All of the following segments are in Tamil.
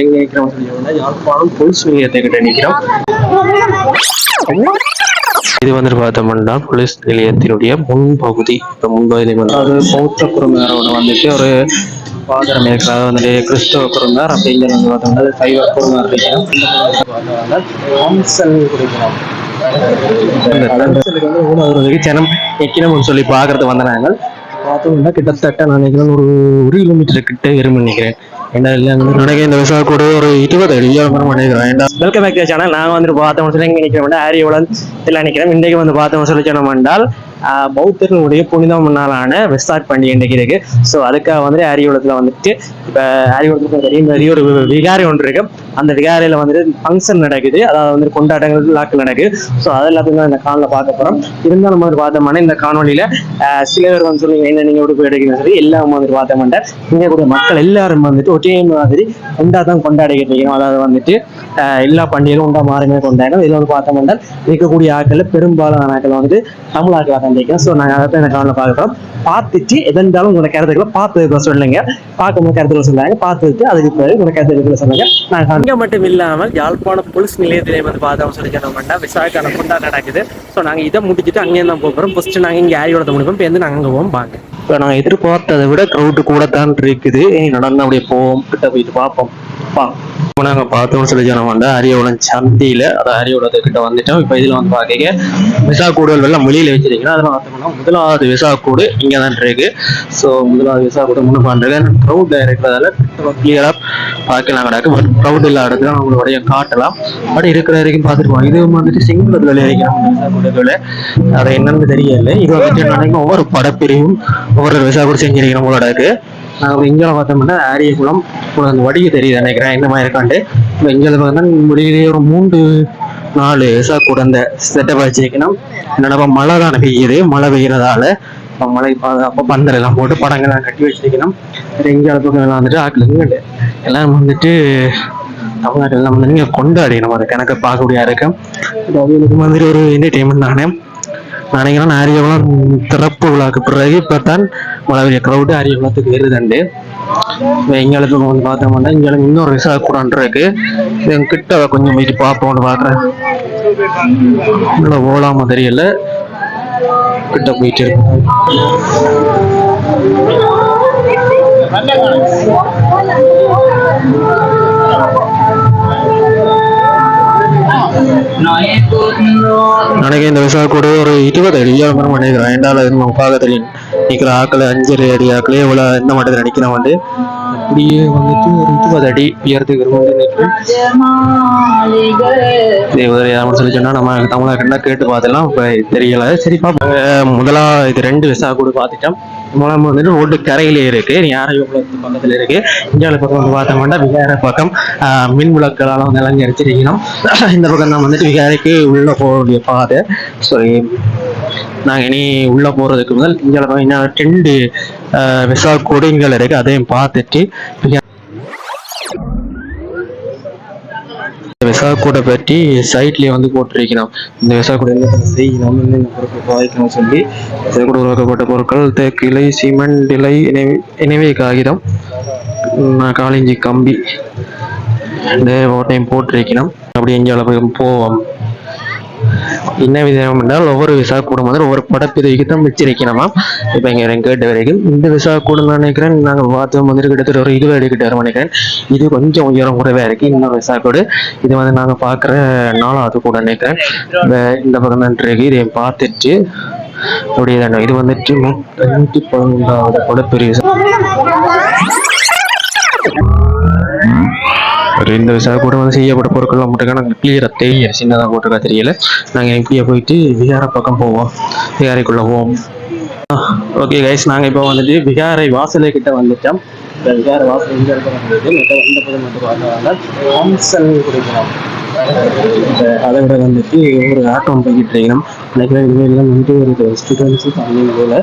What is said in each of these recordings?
எங்க சொல்லி யாழ்ப்பாணம் போலீஸ் நிலையத்தை கிட்ட இது வந்துட்டு பார்த்தோம்னா போலீஸ் நிலையத்தினுடைய முன்பகுதி. இப்போ முன்பகுதி அதாவது பௌத்த குருமாரோட வந்துட்டு ஒரு பாதரம் இருக்கிற வந்துட்டு கிறிஸ்தவ குருமார் அப்படிங்கிறது வந்து பார்த்தோம்னா சைவ குருமார் குடிக்கிறோம் வந்து ஜனம் நிற்கணும்னு சொல்லி பார்க்கறது வந்த நாங்கள் பார்த்தோம்னா கிட்டத்தட்ட நான் நினைக்கிறேன் ஒரு ஒரு கிலோமீட்டர் கிட்ட வரும் நினைக்கிறேன். ஏன்னா இல்லை நினைக்கிறேன் இந்த விசா கூட ஒரு இருபது அடி வரும் நினைக்கிறேன். வெல்கம் பேக் சேனல் நான் வந்துட்டு பார்த்தோம் சொல்லி எங்க நினைக்கிறேன் ஆரியவுடன் இதில் நினைக்கிறேன். இன்றைக்கு வந்து பார்த்தோம் சொல்லி சொன்னோம் என்றால் பௌத்தர்களுடைய புனிதம் நாளான வெஸ்டாக் பண்டிகை இன்றைக்கு இருக்கு. ஸோ அதுக்காக வந்துட்டு ஆரியகுளத்தில் வந்துட்டு இப்போ ஆரியகுளத்துக்கு தெரியும் பெரிய ஒரு விகாரி ஒன்று இருக்கு. அந்த விகாரியில் வந்துட்டு ஃபங்க்ஷன் நடக்குது. அதாவது வந்து கொண்டாட்டங்கள் விழாக்கள் நடக்குது. ஸோ அது எல்லாத்தையும் தான் இந்த காணொலியில் பார்க்க போகிறோம் இருந்தாலும் மாதிரி பார்த்தோம்னா இந்த காணொலியில் சில பேர் வந்து சொல்லுங்க என்ன நீங்கள் எப்படி போய் எடுக்கணும் சரி எல்லாம் வந்துட்டு பார்த்தோம்னா இங்கே கூட மக்கள் எல்லாரும் வந்துட்டு ஒரே மாதிரி உண்டா தான் கொண்டாடிக்கிட்டு இருக்கணும் அதாவது வந்துட்டு எல்லா பண்டிகைகளும் உண்டா மாறுமே கொண்டாடணும் இதில் வந்து பார்த்தோம்னா இருக்கக்கூடிய ஆட்கள் பெரும்பாலான ஆட்கள் வந்துட்டு தமிழ் ஆட்களாக தான் இருக்கோம் ஸோ நாங்கள் அதை தான் இந்த காணொலியில் பார்க்குறோம் பார்த்துட்டு எதென்றாலும் உங்களோட கருத்துக்களை பார்த்து சொல்லுங்க. பார்க்கும்போது கருத்துக்களை சொல்லுவாங்க பார்த்துட்டு அதுக்கு பிறகு உங்களோட கருத்துக்களை சொல்லுங்க. நாங்கள் இங்கே மட்டும் இல்லாமல் யாழ்ப்பாணம் போலீஸ் நிலையத்திலே வந்து பார்த்தோம் சொல்லி சொன்னோம்னா விசாக்கான கொண்டாட்டம் நடக்குது. ஸோ நாங்கள் இதை முடிச்சுட்டு அங்கேயே தான் போகிறோம் ஃபஸ்ட்டு நாங்கள் இங்கே ஆரியோட முடிப்போம். இப்போ நாங்கள் அங்கே போவோம். பாங்க இப்போ நாங்கள் எதிர்பார்த்ததை விட க்ரௌடு கூட தான் இருக்குது. நடந்து அப்படியே போவோம். கிட்ட போயிட்டு பார்ப்போம். பா இப்போ நாங்கள் பார்த்தோம்னு சொல்லி சொன்னோம்னா அரியவளம் சந்தியில் அது கிட்ட வந்துட்டோம். இப்போ இதில் வந்து பார்க்க விசா கூடுகள் எல்லாம் வெளியில் வச்சிருக்கீங்க. அதெல்லாம் பார்த்தோம்னா முதலாவது விசா கூடு இங்கே தான் இருக்கு. ஸோ முதலாவது விசா கூடு முன்னு பண்ணுறேன் க்ரௌட் இருக்கிறதால கிளியராக பார்க்கலாம் கிடக்கு. பட் க்ரௌட் இல்லாத இடத்துல உங்களுடைய காட்டலாம். பட் இருக்கிற வரைக்கும் பார்த்துருப்போம் இது வந்துட்டு சிங்களத்தில் இருக்கிறோம் விசா கூடுகள். அது என்னன்னு தெரியல. இது வந்துட்டு நினைக்கும் ஒவ்வொரு படப்பிரிவும் ஒவ்வொரு விசா கூட செஞ்சிருக்கிறோம் உங்களோட இருக்கு. இங்கே பார்த்தோம்னா ஆரியகுளம் உங்களுக்கு அந்த வடிவு தெரியுது நினைக்கிறேன். என்ன மாதிரி இருக்காண்டு இப்போ இங்கே பார்த்தீங்கன்னா வெளியிலேயே ஒரு மூன்று நாலு விசா கூட அந்த செட்டப் வச்சிருக்கணும். என்னடா மழை தான் பெய்யுது. மழை பெய்யறதால இப்போ மழை அப்போ பந்தர் எல்லாம் போட்டு படங்கள்லாம் கட்டி வச்சிருக்கணும். எங்கே பக்கம் வந்துட்டு ஆட்கள் இங்கே எல்லாம் வந்துட்டு தமிழ்நாட்டில் எல்லாம் வந்து நீங்கள் கொண்டாடி நம்ம அதை கணக்கு பார்க்கக்கூடிய இருக்கும். இப்போ அவங்களுக்கு மாதிரி ஒரு என்டர்டெயின்மெண்ட் தானே நினைக்கிறேன் ஆரியகுளம் திறப்பு விழாக்கு பிறகு இப்போ தான் மழை க்ரௌடு ஆரியகுளத்துக்கு வருதுண்டு எங்களுக்கு வந்து பார்த்தோம்னா எங்களுக்கு இன்னொரு ரிசா கூட இருக்கு இது கிட்ட கொஞ்சம் போயிட்டு பார்ப்போம்னு பார்க்குறேன் உள்ள ஓலாம தெரியல கிட்ட போயிட்டு இருக்கு நினைக்கிறேன் இந்த விசா கூட ஒரு இருபது அடி உயரம் நினைக்கிறேன் ரெண்டாவது நம்ம பார்க்க தெரியும் நிற்கிற ஆக்களை அஞ்சரை அடி ஆக்களே இவ்வளோ எந்த மட்டத்தில் நிற்கிறேன் வந்து அப்படியே வந்துட்டு இருபது அடி உயரத்துக்கு சொல்லி சொன்னா நம்ம தமிழா கண்டா கேட்டு பார்த்துலாம் இப்போ தெரியல. சரி முதலா இது ரெண்டு விசா கூட பார்த்துட்டோம். மூலம் வந்துட்டு ரோட்டு கரையிலே இருக்கு. யாரையும் பக்கத்துல இருக்கு. இந்தியாவில் பக்கம் வந்து பார்த்தோம்னா விகார பக்கம் ஆஹ் மின் விளக்குகளால் வந்து அலங்கரிச்சிருக்கணும் இந்த பக்கம் தான் வந்துட்டு விகாரைக்கு உள்ள போகக்கூடிய பாதை. சரி நாங்கள் இனி உள்ள போறதுக்கு முதல் இங்கே பக்கம் இன்னும் ரெண்டு விசா கொடிங்கள் இருக்கு அதையும் பார்த்துட்டு விசா கூட பற்றி சைட்லயே வந்து போட்டிருக்கணும் இந்த விசா கூட என்ன செய்யணும் என்னென்ன பொருட்கள் பாதிக்கணும் சொல்லி விசா கூட உருவாக்கப்பட்ட பொருட்கள் தேக்கு இலை சிமெண்ட் இலை இணைவே இணைவே காகிதம் காலிஞ்சி கம்பி. இந்த ஓட்டையும் போட்டிருக்கணும் அப்படி எங்கே போவோம். என்ன விதம் என்றால் ஒவ்வொரு விசா கூடும் வந்து ஒவ்வொரு படப்பிரிவுக்கு தான் வச்சிருக்கணுமா இப்போ இங்கே எனக்கு கேட்ட வரைக்கும் இந்த விசா கூடும் நினைக்கிறேன். நாங்கள் பார்த்து வந்துட்டு கிட்டத்தட்ட ஒரு இருபது அடி வரும் நினைக்கிறேன். இது கொஞ்சம் உயரம் கூடவே இருக்குது இன்னொரு விசா கூடு. இது வந்து நாங்கள் பார்க்குற நாலாவது கூட நினைக்கிறேன். இந்த இந்த பக்கம் தான் இருக்கு இதை பார்த்துட்டு அப்படியே தான். இது வந்துட்டு நூற்றி பதினொன்றாவது படப்பிரிவு. இந்த விசா கூட வந்து செய்யப்பட்ட பொருட்கள்லாம் மட்டும் நாங்கள் கிளியராக தெரியல சின்னதாக போட்டிருக்கா தெரியல. நாங்கள் இப்படியே போயிட்டு விகார பக்கம் போவோம். விகாரைக்குள்ளே போவோம். ஓகே கைஸ் நாங்கள் இப்போ வந்துட்டு விகாரை வாசலை கிட்ட வந்துட்டோம். இந்த விகார வாசல் எங்கே இருக்க வந்துட்டு மற்ற எந்த பக்கம் மட்டும் பார்த்தோம்னா ஹம்சன் குடிக்கிறோம் அதை விட வந்துட்டு ஒரு ஆட்டோ போய்கிட்டு இருக்கணும் நினைக்கிறேன் இதுவரையிலும் வந்துட்டு ஒரு ஸ்டூடெண்ட்ஸு தமிழ் போல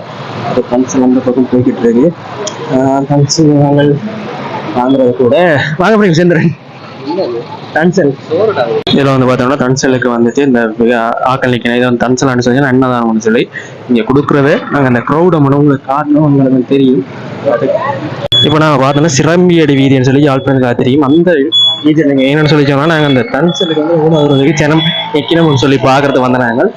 ஒரு ஃபங்க்ஷன் அந்த பக்கம் போய்கிட்டு இருக்கு. ஃபங்க்ஷன் நாங்கள் வாங்குறது கூட. வாங்க போய் சேர்ந்துறேன் இதில் வந்து பார்த்தோம்னா தன்சலுக்கு வந்துட்டு இந்த ஆக்கள் நிற்கணும் இதை வந்து தன்சலான்னு சொல்லி என்னதான் சொல்லி இங்கே கொடுக்குறவே நாங்கள் அந்த க்ரௌடை மட்டும் உங்களுக்கு உங்களுக்கு தெரியும். இப்போ நான் பார்த்தோம்னா சிரம்பியடி வீதின்னு சொல்லி யாழ்ப்பாணத்துக்கு தெரியும் அந்த வீதியில் நீங்கள் என்னென்னு சொல்லி சொன்னால் நாங்கள் அந்த தன்சலுக்கு வந்து ஊனவர்களுக்கு ஜனம் நிற்கணும்னு சொல்லி பார்க்குறது வந்த நாங்கள்.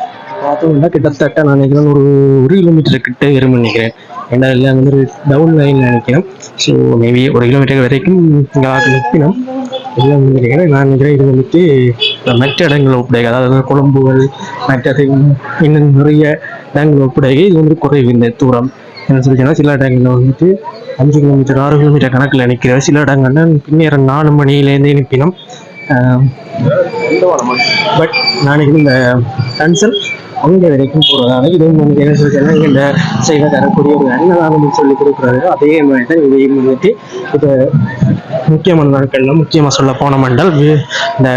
பார்த்தோம்னா கிட்டத்தட்ட நான் நினைக்கிறேன் ஒரு ஒரு கிலோமீட்டர் கிட்ட வரும் நினைக்கிறேன். ஏன்னா இல்லை வந்து டவுன் லைன் நினைக்கிறேன். ஸோ மேபி ஒரு கிலோமீட்டர் வரைக்கும் இங்கே நிற்கணும். எல்லாம் வந்து நினைக்கிறேன். நான் நினைக்கிறேன் இது வந்துட்டு மற்ற இடங்கள் ஒப்படைக அதாவது கொழும்புகள் மற்றது இன்னும் நிறைய இடங்கள் ஒப்படைக இது வந்து குறைவு இந்த தூரம். என்ன சொல்லிச்சுன்னா சில இடங்களில் வந்துட்டு அஞ்சு கிலோமீட்டர் ஆறு கிலோமீட்டர் கணக்கில் நிற்கிற சில இடங்கள்ல பின்னேரம் நாலு மணிலேருந்து நிற்பினோம் பட் நாளைக்கு இந்த கன்சல் அங்கே வரைக்கும் போகிறதால இதை வந்து என்ன சொல்லிச்சுன்னா இந்த செய்த தரக்கூடிய ஒரு அன்னதானம் சொல்லி கொடுக்குறாரு. அதே மாதிரி தான் இதையும் வந்துட்டு இது முக்கியமான நாட்கள்ல முக்கியமாக சொல்ல போன மண்டல் இந்த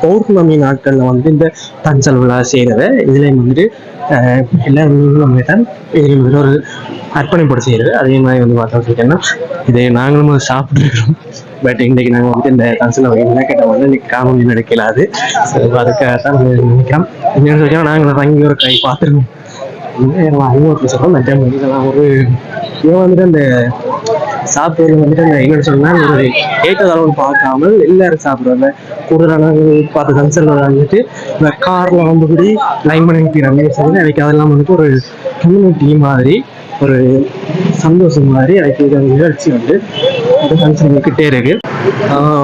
பௌர்ணமி நாட்கள்ல வந்து இந்த தஞ்சல் விழா செய்கிறத இதுலேயும் வந்துட்டு அஹ், எல்லா நம்ம தான் இதில் வந்து ஒரு அர்ப்பணிப்பட செய்கிறது அதே மாதிரி வந்து பார்த்தோம் சொல்லிட்டேன்னா இதை நாங்களும் சாப்பிட்டுருக்கிறோம் பட் இன்றைக்கு நாங்கள் வந்து இந்த தஞ்சல் என்ன கேட்டால் வந்து இன்னைக்கு காமெடி நடக்கலாது ஸோ அதுக்காக தான் நினைக்கிறோம். என்னென்னு சொல்லி நாங்கள் தங்கி ஒரு கை பார்த்துருக்கோம் ஐநூறு சொல்கிறோம் மற்ற இதெல்லாம் ஒரு இவன் வந்துட்டு அந்த சாப்பிட்றது வந்துட்டு அந்த என்னன்னு சொன்னா ஒரு ஏற்றதளவு பார்க்காமல் எல்லாரும் சாப்பிடுவாங்க. கூடுதலான பார்த்து கன்சர்ன் வந்துட்டு இந்த கார்ல வந்துபடி லைன் பண்ணி நிற்கிறாங்க சொல்லி எனக்கு அதெல்லாம் வந்துட்டு ஒரு கம்யூனிட்டி மாதிரி ஒரு சந்தோஷம் மாதிரி எனக்கு இது நிகழ்ச்சி வந்து அது கன்சர்ன் கிட்டே இருக்கு.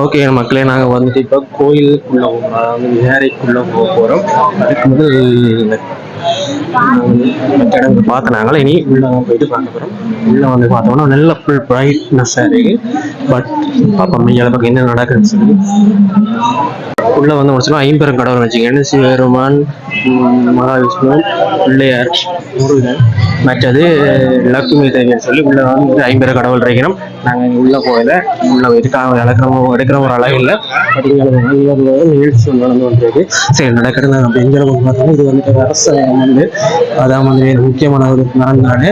ஓகே மக்களே நாங்கள் வந்துட்டு இப்போ கோயிலுக்குள்ள போகிறோம் அதாவது போக போகிறோம் அதுக்கு முதல் இந்த இடங்கள் பார்த்தனாங்களே இனி உள்ள போயிட்டு பார்க்க போகிறோம் உள்ள வந்து பார்த்தோம்னா நல்ல ஃபுல் பிரைட்னஸ்ஸாக இருக்கு. பட் பாப்பா இங்கே பக்கம் என்ன நடக்குதுன்னு சொல்லி. உள்ள வந்து முடிச்சோம்னா ஐம்பெரும் கடவுள் வச்சுக்கணும் சிவபெருமான் உம், மகாவிஷ்ணு பிள்ளையார் முருகன் மற்றது லக்ஷ்மி தேவின்னு சொல்லி உள்ள வந்து ஐம்பெரும் கடவுள் இருக்கிறோம். நாங்கள் இங்கே உள்ள போகல. உள்ளே போயிட்டு இழக்கிறோம் எடுக்கிற ஒரு அளவு இல்லை. பட் நிகழ்ச்சி நடந்து வந்திருக்கு சரி நடக்கிறது அப்படிங்கிற அப்படி பார்த்தோம்னா இது வந்துட்டு அரசு வந்து அதான் வந்து முக்கியமான ஒரு நான்காடு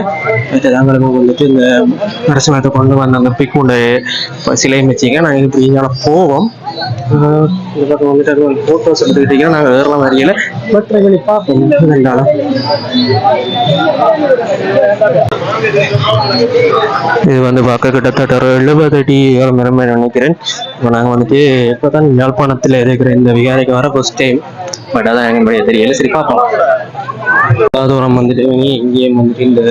மற்றது வந்துட்டு இந்த நரசிம்மத்தை கொண்டு வந்த அந்த பிக்குண்டு சிலை வச்சிங்க நாங்கள் இப்படி இங்கே போவோம். இந்த பக்கம் வந்துட்டு அது ஃபோட்டோஸ் எடுத்துக்கிட்டீங்கன்னா நாங்கள் வேறலாம் வரையில. பட் ட்ரை பார்ப்போம். ரெண்டாலும் இது வந்து பார்க்க கிட்டத்தட்ட ஒரு எழுபது அடி மரமே நினைக்கிறேன். இப்போ நாங்கள் வந்துட்டு இப்போ தான் யாழ்ப்பாணத்தில் இருக்கிற இந்த விகாரைக்கு வர ஃபர்ஸ்ட் டைம் பட் அதான் எங்களுடைய தெரியல. சரி பார்ப்போம். தூரம் வந்துட்டு நீ இங்கேயும் வந்துட்டு இந்த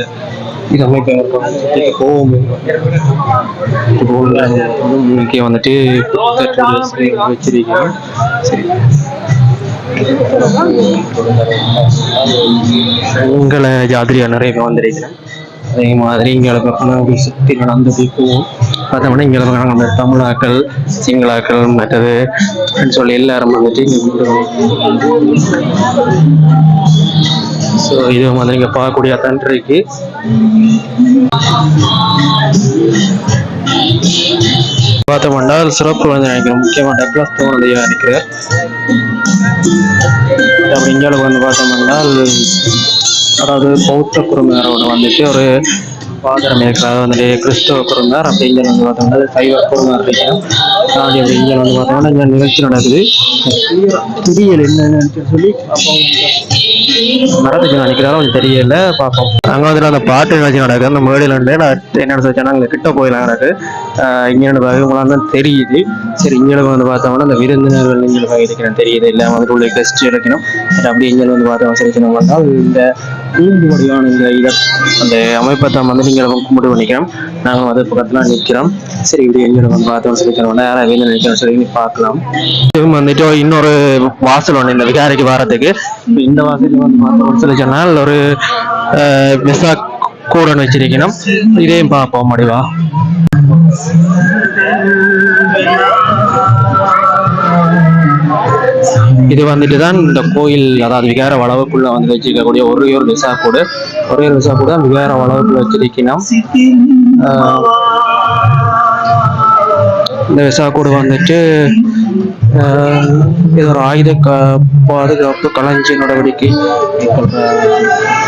இது அமைப்பு கோவம் இங்கே வந்துட்டு வச்சிருக்கேன் சரி. உங்களை ஜாதிரியா நிறைய பேர் வந்திருக்கிறேன் அதே மாதிரி இங்கே பக்கம் அப்படி சுற்றி நடந்து போய் போவோம் பார்த்தோம்னா இங்கே பக்கம் நம்ம தமிழாக்கள் சிங்களாக்கள் மற்றது அப்படின்னு சொல்லி எல்லாரும் வந்துட்டு இங்கே ஸோ இது வந்து இங்கே பார்க்கக்கூடிய தன்றைக்கு பார்த்தோம்னா சிறப்பு வந்து நினைக்கிறேன் முக்கியமாக டக்ளஸ் தோணுதையா நினைக்கிறேன் அப்படி இந்தியாவில் வந்து பார்த்தோம்னா அதாவது பௌத்த குறுமையாரோட வந்துட்டு ஒரு பாதரம் இருக்கிறார் வந்துட்டு கிறிஸ்தவ குறுமையார் அப்படி இங்கே வந்து பார்த்தோம்னா சைவ குறுமையார் இருக்கிறோம் அப்படி அப்படி இங்கே வந்து பார்த்தோம்னா இங்கே நிகழ்ச்சி நடக்குது புரியல் என்னன்னு சொல்லி அப்போ மரத்துக்கு நினைக்கிறாலும் கொஞ்சம் தெரியல பார்ப்போம். அங்கே வந்துட்டு அந்த பாட்டு நிகழ்ச்சி நடக்குது. அந்த மேடையில் வந்து நான் என்ன சொல்லிச்சேன்னா அங்கே கிட்ட போயிடலாம் நடக்கு இங்கே இவங்களாம் தான் தெரியுது. சரி இங்கே வந்து பார்த்தோம்னா அந்த விருந்தினர்கள் இங்கே இருக்கிறேன் தெரியுது. இல்லை வந்துட்டு உள்ள கெஸ்ட் இருக்கணும் அப்படி இங்கே வந்து பார்த்தோம் சரி சின்ன வந்தால் இந்த கூண்டு வடிவான இந்த இதை அந்த அமைப்பை தான் வந்து நீங்கள் கும்பிட்டு பண்ணிக்கிறோம் நாங்கள் வந்து பக்கத்தில் நிற்கிறோம் சரி இப்படி எங்கே வந்து பார்த்தோம் சரி சின்ன யாரும் வெளியில் நிற்கிறோம் சரி பார்க்கலாம். வந்துட்டு இன்னொரு வாசல் ஒன்று இந்த விகாரைக்கு வாரத்துக்கு இந்த வாசல் வந்து பார்த்தோம் சொல்லி சொன்னால் ஒரு விசா கூடன் வச்சிருக்கணும். இதையும் பார்ப்போம் முடிவா. இது வந்துட்டு தான் இந்த கோயில் அதாவது விகார வளவுக்குள்ள வந்து வச்சிருக்கக்கூடிய ஒரே ஒரு விசா கூட. ஒரே ஒரு விசா கூட விகார வளவுக்குள்ள வச்சிருக்கணும். ஆஹ் இந்த விசா கூடு வந்துட்டு இது ஒரு ஆயுத பாதுகாப்பு களஞ்சிய நடவடிக்கை மேற்கொள்ற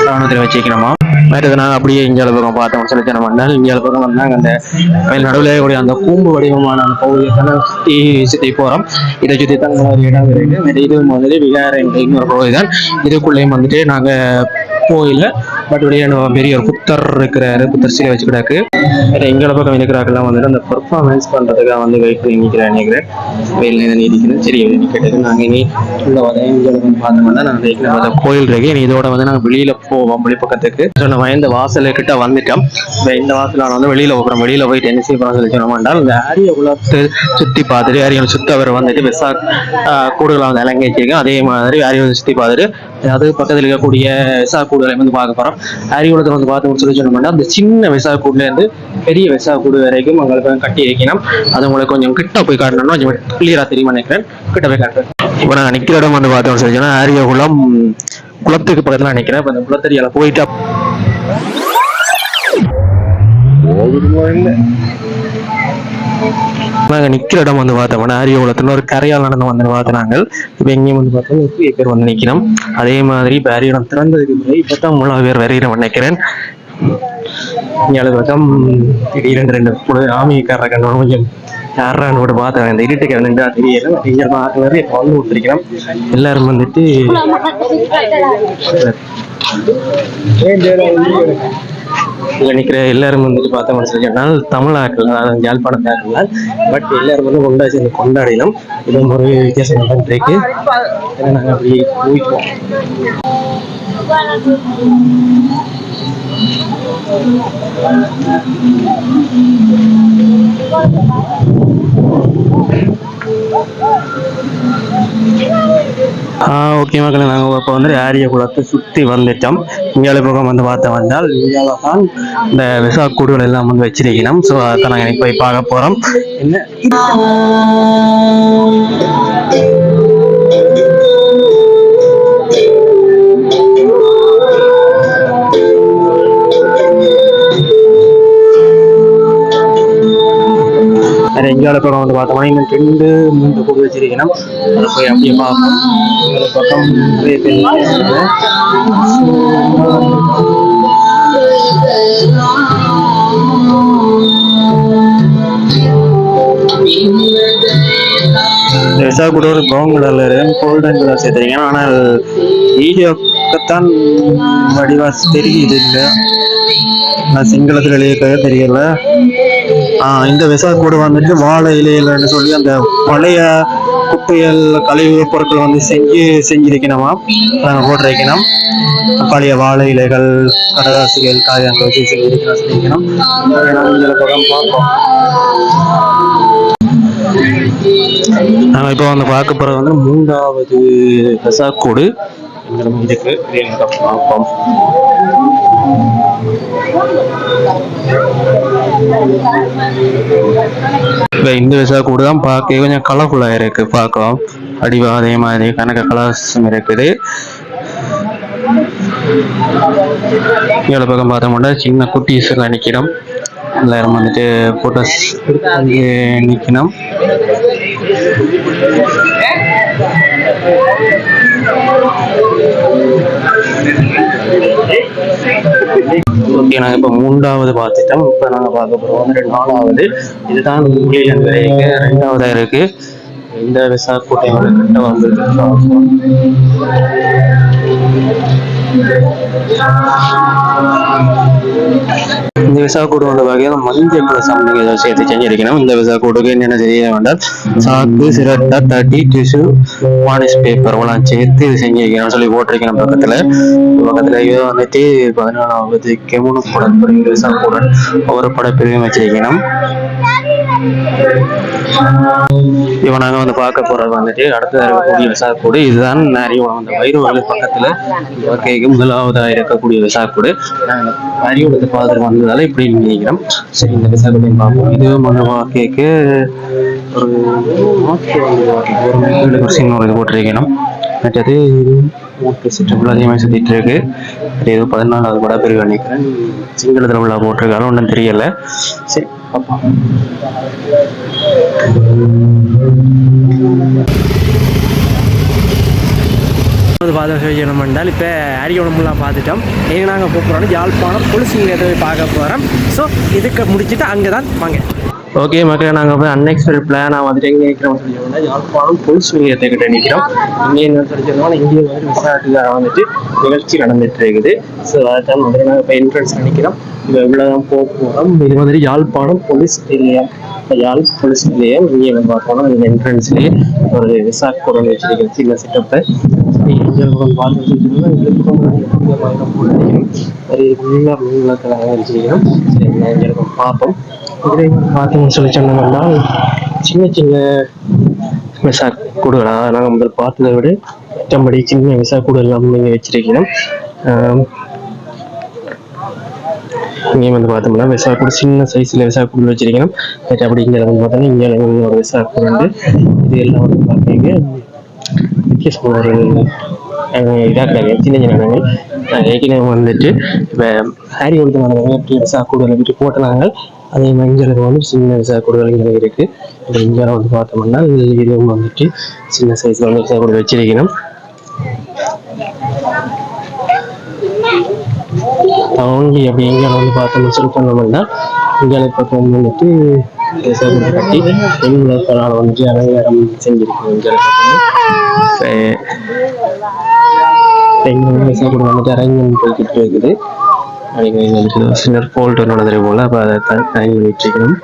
ராணுவத்தில் வச்சுக்கணுமா மற்றது நாங்கள் அப்படியே இந்தியாவில் பக்கம் பார்த்தோம் சில நம்ம வந்தால் இந்தியாவில் பக்கம் வந்தாங்க அந்த வயல் நடுவில் கூடிய அந்த கூம்பு வடிவமான அந்த பகுதியை தானே சுற்றி சுற்றி போகிறோம் இதை சுற்றி தான் ஒரு இடம் இருக்குது இது வந்துட்டு விகார இன்னொரு பகுதி தான். இதுக்குள்ளேயும் வந்துட்டு நாங்கள் கோயில பட் பெரிய ஒரு புத்தர் இருக்கிறாரு. புத்தர் சிலை வச்சு கிடக்கு. எங்களை பக்கம் இருக்கிறாக்கெல்லாம் வந்துட்டு அந்த பெர்ஃபார்மன்ஸ் பண்ணுறதுக்காக வந்து வெயிட் பண்ணி நிற்கிறேன் நினைக்கிறேன். வெயில் நேரம் நீடிக்கிறேன் சரி கேட்டது நாங்கள் இனி உள்ள வதையும் பார்த்தோம்னா நாங்கள் அந்த கோயில் இருக்கு இனி இதோட வந்து நாங்கள் வெளியில் போவோம். வெளிப்பக்கத்துக்கு. சொன்ன வயந்த வாசல் கிட்ட வந்துட்டோம். இந்த இந்த நான் வந்து வெளியில போகிறோம் வெளியில போயிட்டு என்ன செய்ய போறோம் சொல்லி சொன்னோம்னால் இந்த ஆரிய குலத்தை சுத்தி பார்த்துட்டு ஆரியம் சுத்த அவர் வந்துட்டு விசா கூடுகளை வந்து இலங்கை வச்சிருக்கேன் அதே மாதிரி ஆரியன் சுத்தி பார்த்துட்டு அது பக்கத்தில் இருக்கக்கூடிய விசா கூடுதலை வந்து பார்க்க போறோம். ஆரியகுலத்தில் வந்து பார்த்து சொல்லி சொன்னோம்னா அந்த சின்ன விசா கூடுல இருந்து பெரிய விசா கூடு வரைக்கும் உங்களுக்கு கட்டி வைக்கணும். அது உங்களுக்கு கொஞ்சம் கிட்ட போய் காட்டணும்னா கொஞ்சம் கிளியரா தெரியுமா நினைக்கிறேன் கிட்ட போய் காட்டுறேன். இப்போ நாங்கள் நிற்கிற இடம் வந்து பார்த்தோம் சொல்லி சொன்னா ஆரியகுளம் குளத்துக்கு பக்கத்துல நினைக்கிறேன் இப்போ அந்த குளத்தடியால போயிட்டு நாங்கள் நிற்கிற இடம் வந்து பார்த்தோம்னா ஆரியகுளத்தில் ஒரு கரையால் நடந்து வந்து பார்த்தோம் நாங்கள் இப்போ எங்கேயும் வந்து பார்த்தோம் நிறைய பேர் வந்து நிற்கிறோம் அதே மாதிரி இப்போ ஆரியோடம் திறந்ததுக்கு பிறகு இப்போ தான் மூணாவது பேர் வரைகிறோம் நினைக்கிறேன் இங்கே பக்கம் திடீரென்று ரெண்டு ஆமியக்காரரை கண்டு கொஞ்சம் யாரான்னு கூட பார்த்தேன் இந்த இருட்டுக்கு நின்றா தெரியல நீங்கள் பார்க்கறது நிறைய வந்து விட்டுருக்கிறோம் எல்லாரும் வந்துட்டு இங்க நிக்கிற எல்லாரும் வந்துட்டு பார்த்தோம்னு சொன்னால் தமிழாக்கள் அதாவது யாழ்ப்பாணத்தாக்கள் பட் எல்லாரும் வந்து கொண்டா சேர்ந்து கொண்டாடினோம். இது ஒரு வித்தியாசம் தான் இருக்கு நாங்கள் அப்படி போயிட்டு ஓகே மக்களே நாங்கள் இப்போ வந்து ஆரிய குளத்தை சுற்றி வந்துட்டோம். இந்தியாவில் பக்கம் வந்து பார்த்த வந்தால் இந்தியாவில் தான் இந்த விசா கூடுகள் எல்லாம் வந்து வச்சிருக்கணும். ஸோ அதை நாங்கள் போய் பார்க்க போகிறோம் என்ன? வேற படம் வந்து பார்த்தோம்னா இன்னும் ரெண்டு மூன்று கூடு வச்சிருக்கணும் அதை போய் அப்படியே பார்க்கணும் இந்த பக்கம் நிறைய பேர் நிக்கிறாங்க. இந்த விசா கூட ஒரு ப்ரௌன் கலர்ல கோல்டன் கலர் சேர்த்துறீங்க ஆனால் வீடியோக்குத்தான் வடிவா தெரியுது இல்லை. நான் சிங்களத்தில் எழுதியிருக்கவே தெரியல. இந்த விசா கூட வந்துட்டு வாழை இலையிலன்னு சொல்லி அந்த பழைய குப்பைகள் கழிவு பொருட்கள் வந்து செஞ்சு செஞ்சிருக்கணுமா? நாங்கள் போட்டிருக்கணும். பழைய வாழை இலைகள் கடலாசிகள் காயங்கள் வச்சு செஞ்சிருக்கணும் செஞ்சிருக்கணும். அதை இந்த பார்ப்போம். நாங்கள் இப்போ வந்து பார்க்க போகிறது வந்து மூன்றாவது விசாக்கூடு எங்களும் எங்களுக்கு இதுக்கு பார்ப்போம். இப்போ இந்த விசா கூட தான் பார்க்க கொஞ்சம் கலர்ஃபுல்லாக இருக்கு பார்க்கலாம். அடிவா அதே மாதிரி கணக்க கலர்ஸும் இருக்குது. இவ்வளோ பக்கம் பார்த்தோம்னா சின்ன குட்டீஸ் எல்லாம் நிற்கிறோம் எல்லாரும் வந்துட்டு ஃபோட்டோஸ் வந்து நிற்கணும் ஓகே நாங்கள் இப்போ மூன்றாவது பார்த்துட்டோம். இப்போ நாங்கள் பார்க்க போகிறோம் வந்து நாலாவது. இதுதான் முகிலன் வரைக்கு ரெண்டாவதாக இருக்கு. இந்த விசா கூட்டம் கிட்ட வந்து இந்த விசா கோடு வந்து வகையில் மஞ்சள் கலர் சம்பளம் சேர்த்து செஞ்சிருக்கணும். இந்த விசா கூடுக்கு என்னென்ன செய்ய வேண்டாம்? சாக்கு சிரட்டா தட்டி டிஷ்யூ வானிஷ் பேப்பர் எல்லாம் சேர்த்து இது செஞ்சிருக்கணும் சொல்லி போட்டிருக்கணும் பக்கத்துல. பக்கத்துல இது வந்துட்டு பதினாலாவது கெமுனு படப்பிரிவு விசா கூட ஒவ்வொரு படப்பிரிவும் வச்சிருக்கணும். இப்போ நாங்கள் வந்து பார்க்க போறது வந்துட்டு அடுத்த கூடிய விசா கூடு. இதுதான் நிறைய அந்த வைரவர்கள் பக்கத்துல இயற்கைக்கு முதலாவதாக இருக்கக்கூடிய விசாக்கூடு நாங்கள் அரியோடத்தை பார்த்துட்டு வந்ததால இப்படி நினைக்கிறோம். சரி இந்த விசா கூட பார்ப்போம். இது மண்ணு வாக்கைக்கு ஒரு ஒரு மீட்டர் ஒரு சின்ன போட்டிருக்கணும். மற்றது மூட்டு சுற்றுப்புள்ள அதிகமாக சுற்றிட்டு இருக்கு ஏதோ பதினாலாவது கூட பிரிவு நினைக்கிறேன் சிங்களத்தில் உள்ள போட்டிருக்காலும் ஒன்றும் தெரியல. சரி பார்ப்போம். வந்து பார்த்து செய்யணும் என்றால் இப்போ அரியவனம்லாம் பார்த்துட்டோம். எங்கே நாங்கள் போகிறோம் யாழ்ப்பாணம் பொலிசி நிலையத்தை போய் பார்க்க போகிறோம் ஸோ இதுக்கு முடிச்சுட்டு அங்கே தான் வாங்க. ஓகே மக்களே நாங்கள் போய் அன்எக்ஸ்பெக்ட் பிளானாக வந்துட்டு எங்கே நிற்கிறோம் சொல்லி யாழ்ப்பாணம் பொலிஸ் நிலையத்தை கிட்ட நிற்கிறோம் இங்கே என்ன சொல்லிச்சோம்னா இங்கே வந்து விசாரணைக்காக வந்துட்டு நிகழ்ச்சி நடந்துட்டு இருக்குது. ஸோ அதை வந்து நாங்கள் இப்போ என்ட்ரன்ஸ் நினைக்கிறோம் இப்போ இவ்வளோதான் போக போகிறோம் இது வந்துட்டு யாழ்ப்பாணம் போலீஸ் நிலையம். யாழ் போலீஸ் நிலையம் இங்கே வந்து பார்த்தோம்னா இந்த என்ட்ரன்ஸ்லேயே ஒரு விசா கூட வச்சிருக்கிற சின்ன செட்டப்பை இங்கே பார்த்து வச்சுருக்கோம்னா இங்கே பயணம் போடுறோம் வச்சிருக்கிறோம். சரி நான் பார்ப்போம். இதில் பார்த்தீங்கன்னு சொல்லி சொன்னோம்னா சின்ன சின்ன விசா கூடுகளா நாங்கள் முதல் பார்த்ததை விட மற்றபடி சின்ன விசா கூடுகள் எல்லாம் இங்கே வச்சிருக்கிறோம். இங்கே வந்து பார்த்தோம்னா விசா கூட சின்ன சைஸில் விசா கூட வச்சிருக்கணும். அப்படி இங்கே வந்து பார்த்தோம்னா இங்கே ஒரு விசா கூட உண்டு இது எல்லாம் வந்து பார்த்தீங்க வித்தியாசமான ஒரு இதாக சின்ன சின்ன நாங்கள். ஏற்கனவே வந்துட்டு இப்போ ஹாரி கொடுத்த நடந்தாங்க எப்படி விசா கூடுதல் விட்டு போட்டனாங்க அதே மாதிரி இங்கே வந்து சின்ன விசா கூடுதல் இங்கே இருக்கு. இப்போ இங்கே வந்து பார்த்தோம்னா இதுவும் வந்துட்டு சின்ன சைஸில் வந்து விசா கூட வச்சிருக்கணும். டவுன்லி அப்படி எங்கே வந்து பார்த்தோம்னு சொல்லி சொன்னோம்னா இங்கே பக்கம் வந்துட்டு விசா கூடுதல் கட்டி பெண்களுக்கான வந்து அலங்காரம் செஞ்சிருக்கோம் இங்கே பக்கம். எங்கள் விசா கூட வந்துட்டு அரங்கம் போய்கிட்டு இருக்குது. அப்படிங்கிறது வந்துட்டு சின்னர் ஃபோல்ட் நடந்துரு போல் அப்போ அதை டைம் பண்ணிட்டுருக்கணும்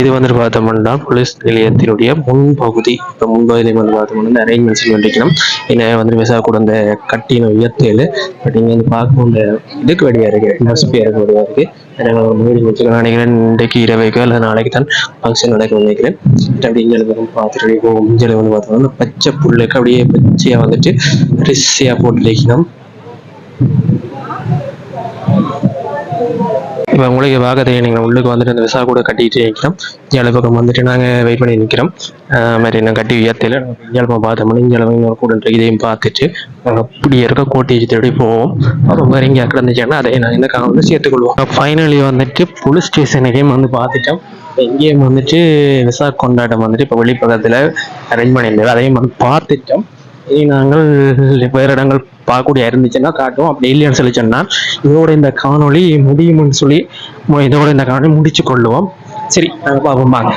இது வந்துட்டு பார்த்தோம்னா போலீஸ் நிலையத்தினுடைய முன்பகுதி. இப்போ முன்பகுதியில் வந்து பார்த்தோம்னா இந்த அரேஞ்ச்மெண்ட்ஸ் பண்ணிக்கணும் என்ன வந்துட்டு விசா கூட இந்த கட்டின உயர்த்தையில் பட் இங்கே வந்து பார்க்கும் இந்த இதுக்கு வழியாக இருக்கு. நர்ஸ்பியாக இருக்க. வழியாக இருக்கு எனக்கு மூடி வச்சுக்கலாம் நினைக்கிறேன் இன்றைக்கு இரவைக்கோ இல்லை நாளைக்கு தான் ஃபங்க்ஷன் நடக்க நினைக்கிறேன். அப்படி இங்கே வந்து பார்த்துட்டு போகும் இங்கே வந்து பார்த்தோம்னா பச்சை புல்லுக்கு அப்படியே பச்சையாக வந்துட்டு ரிஸ்ஸியாக போட்டு வைக்கணும் இப்போ உங்களுக்கு பார்க்க தெரியும் நீங்கள் உள்ளுக்கு வந்துட்டு அந்த விசா கூட கட்டிட்டு நிற்கிறோம் இந்தியாவில் பக்கம் வந்துட்டு நாங்கள் வெயிட் பண்ணி நிற்கிறோம் மாதிரி நான் கட்டி உயர்த்தையில் இந்தியாவில் பார்த்தோம்னா இந்தியாவில் இன்னொரு கூட இதையும் பார்த்துட்டு நாங்கள் அப்படியே இருக்க கோட்டேஜ் தேடி போவோம். அப்புறம் வேறு எங்கேயா கிடந்துச்சுன்னா அதை நான் இந்த காலம் வந்து சேர்த்துக்கொள்வோம் ஃபைனலி வந்துட்டு போலீஸ் ஸ்டேஷனையும் வந்து பார்த்துட்டோம். இங்கேயும் வந்துட்டு விசா கொண்டாட்டம் வந்துட்டு இப்போ வெளிப்பக்கத்தில் அரேஞ்ச் பண்ணியிருந்தது. அதையும் வந்து பார்த்துட்டோம். இனி நாங்கள் வேறு இடங்கள் பார்க்கக்கூடிய இருந்துச்சுன்னா காட்டும். அப்படி இல்லைன்னு சொல்லி சொன்னா இதோட இந்த காணொளி முடியும்னு சொல்லி இதோட இந்த காணொளி முடிச்சு கொள்ளுவோம். சரி நாங்கள் பார்ப்போம் வாங்க.